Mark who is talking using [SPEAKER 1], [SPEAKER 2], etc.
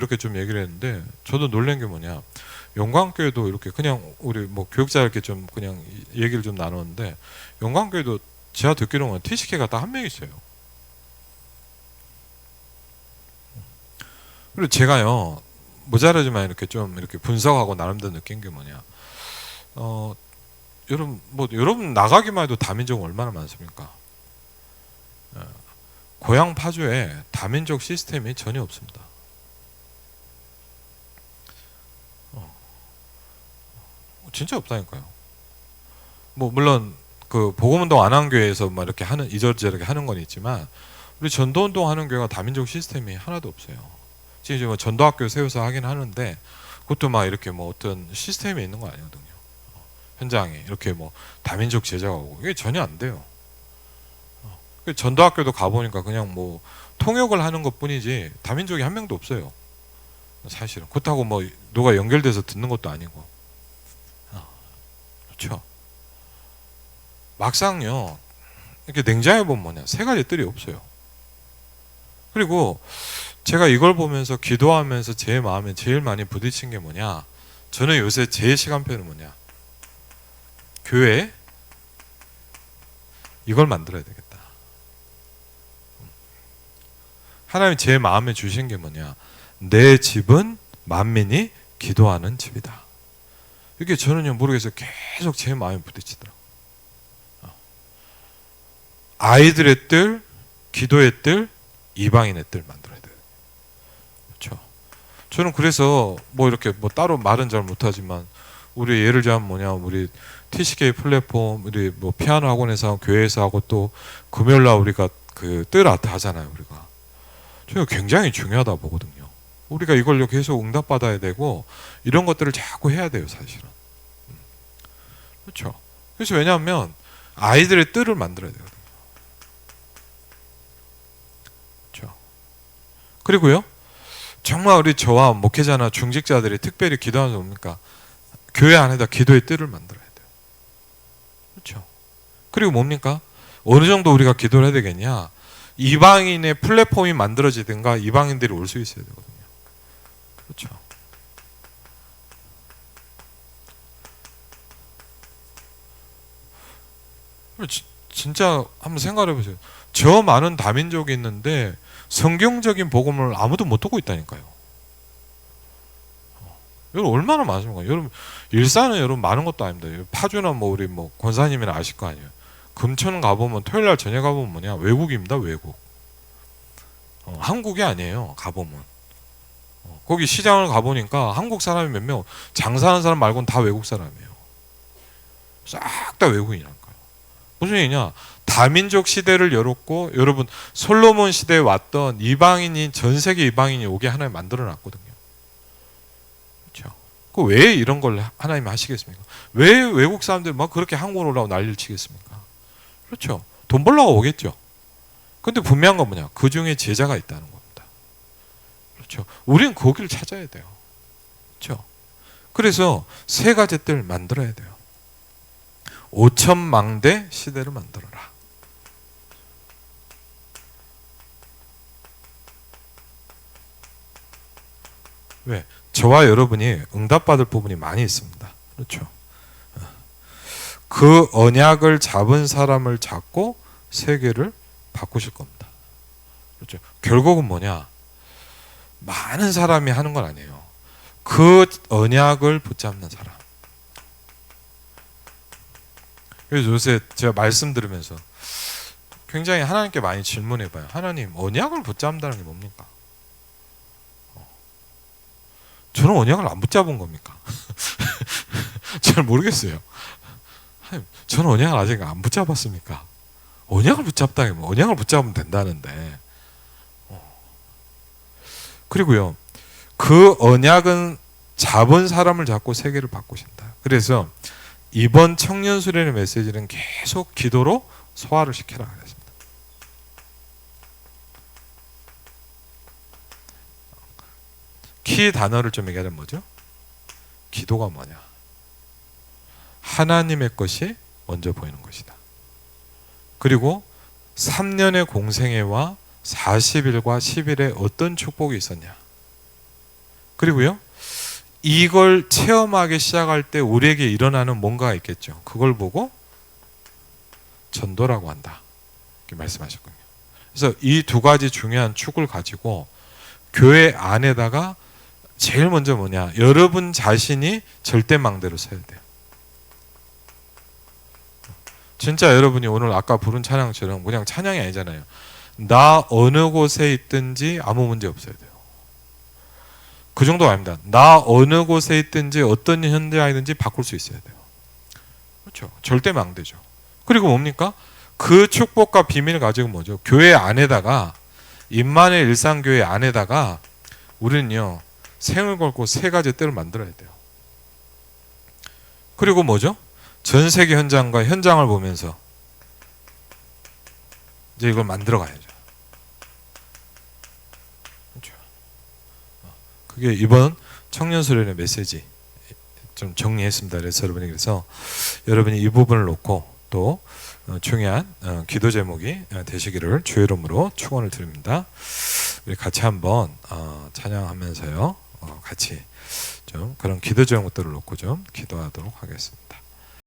[SPEAKER 1] 이렇게 좀 얘기를 했는데 저도 놀란 게 뭐냐 영광교회도 이렇게 그냥 우리 뭐 교육자 이렇게 좀 그냥 얘기를 좀 나눴는데 영광교회도 제가 듣기로는 TCK가 딱 한 명 있어요. 그리고 제가요 모자라지만 이렇게 좀 이렇게 분석하고 나름대로 느낀 게 뭐냐 어 여러분 뭐 여러분 나가기만 해도 다민족 얼마나 많습니까? 어, 고향 파주에 다민족 시스템이 전혀 없습니다. 진짜 없다니까요. 뭐 물론 그 복음 운동 안 한 교회에서 막 이렇게 하는 이저저렇게 하는 건 있지만 우리 전도 운동 하는 교회가 다민족 시스템이 하나도 없어요. 지금 뭐 전도학교 세워서 하긴 하는데 그것도 막 이렇게 뭐 어떤 시스템이 있는 거 아니거든요. 어, 현장에 이렇게 뭐 다민족 제자가 오고 이게 전혀 안 돼요. 어, 그 전도학교도 가보니까 그냥 뭐 통역을 하는 것 뿐이지 다민족이 한 명도 없어요. 사실은 그렇다고 뭐 누가 연결돼서 듣는 것도 아니고 어, 그렇죠. 막상요 이렇게 냉장해 보면 뭐냐 세 가지 뜰이 없어요. 그리고 제가 이걸 보면서 기도하면서 제 마음에 제일 많이 부딪힌 게 뭐냐 저는 요새 제 시간표는 뭐냐 교회 이걸 만들어야 되겠다. 하나님 제 마음에 주신 게 뭐냐 내 집은 만민이 기도하는 집이다. 이게 저는요 모르겠어요 계속 제 마음에 부딪히더라고. 아이들의 뜰, 기도의 뜰, 이방인의 뜰 만들어야 돼요. 그렇죠. 저는 그래서 뭐 이렇게 뭐 따로 말은 잘 못하지만 우리 예를 들자면 뭐냐 우리 TCK 플랫폼 우리 뭐 피아노 학원에서 교회에서 하고 또 금요일 날 우리가 그뜰 아트 하잖아요 우리가 저는 굉장히 중요하다 보거든요. 우리가 이걸 계속 응답 받아야 되고 이런 것들을 자꾸 해야 돼요 사실은. 음. 그렇죠. 그래서 왜냐하면 아이들의 뜰을 만들어야 되거든요. 그리고요. 정말 우리 저와 목회자나 중직자들이 특별히 기도하는 게 뭡니까? 교회 안에다 기도의 뜰을 만들어야 돼요. 그렇죠. 그리고 뭡니까? 어느 정도 우리가 기도를 해야 되겠냐? 이방인의 플랫폼이 만들어지든가 이방인들이 올 수 있어야 되거든요. 그렇죠. 지- 진짜 한번 생각해 보세요. 저 많은 다민족이 있는데 성경적인 복음을 아무도 못 듣고 있다니까요. 어, 여러분 얼마나 많습니까? 여러분 일산은 여러분 많은 것도 아닙니다. 파주나 뭐 우리 뭐 권사님이나 아실 거 아니에요. 금천 가보면 토요일 날 저녁 가보면 뭐냐 외국입니다 외국. 어, 한국이 아니에요 가보면. 어, 거기 시장을 가보니까 한국 사람이 몇 명 장사하는 사람 말고는 다 외국 사람이에요. 싹 다 외국인이라니까요. 무슨 얘기냐? 다민족 시대를 열었고 여러분 솔로몬 시대에 왔던 이방인이 전 세계 이방인이 오게 하나님 만들어 놨거든요. 그렇죠. 그 왜 이런 걸 하나님이 하시겠습니까? 왜 외국 사람들 막 그렇게 한국으로 오라고 난리를 치겠습니까? 그렇죠. 돈 벌려고 오겠죠. 근데 분명한 건 뭐냐? 그 중에 제자가 있다는 겁니다. 그렇죠. 우리는 거기를 찾아야 돼요. 그렇죠. 그래서 세 가지 뜰 만들어야 돼요. 오천망대 시대를 만들어라. 왜? 저와 여러분이 응답받을 부분이 많이 있습니다. 그렇죠. 그 언약을 잡은 사람을 잡고 세계를 바꾸실 겁니다. 그렇죠. 결국은 뭐냐? 많은 사람이 하는 건 아니에요. 그 언약을 붙잡는 사람. 그래서 요새 제가 말씀 들으면서 굉장히 하나님께 많이 질문해봐요. 하나님, 언약을 붙잡는다는 게 뭡니까? 저는 언약을 안 붙잡은 겁니까? 잘 모르겠어요. 저는 언약을 아직 안 붙잡았습니까? 언약을 붙잡다니 뭐 언약을 붙잡으면 된다는데. 어. 그리고요, 그 언약은 잡은 사람을 잡고 세계를 바꾸신다. 그래서 이번 청년 수련의 메시지는 계속 기도로 소화를 시켜라 그랬습니다. 키 단어를 좀 얘기하자면 뭐죠? 기도가 뭐냐? 하나님의 것이 먼저 보이는 것이다. 그리고 3년의 공생애와 40일과 10일에 어떤 축복이 있었냐? 그리고요. 이걸 체험하기 시작할 때 우리에게 일어나는 뭔가가 있겠죠. 그걸 보고 전도라고 한다. 이렇게 말씀하셨군요. 그래서 이 두 가지 중요한 축을 가지고 교회 안에다가 제일 먼저 뭐냐? 여러분 자신이 절대망대로 서야 돼요. 진짜 여러분이 오늘 아까 부른 찬양처럼 그냥 찬양이 아니잖아요. 나 어느 곳에 있든지 아무 문제 없어야 돼요. 그 정도 아닙니다. 나 어느 곳에 있든지 어떤 현장이든지 바꿀 수 있어야 돼요. 그렇죠. 절대 망대죠. 그리고 뭡니까? 그 축복과 비밀을 가지고 뭐죠? 교회 안에다가 임만의 일상 교회 안에다가 우리는요 생을 걸고 세 가지 때를 만들어야 돼요. 그리고 뭐죠? 전 세계 현장과 현장을 보면서 이제 이걸 만들어 가야죠. 그게 이번 청년 수련의 메시지 좀 정리했습니다. 그래서 여러분이 그래서 여러분이 이 부분을 놓고 또 어, 중요한 어, 기도 제목이 어, 되시기를 주의 이름으로 축원을 드립니다. 우리 같이 한번 어, 찬양하면서요, 어, 같이 좀 그런 기도 제목들을 놓고 좀 기도하도록 하겠습니다.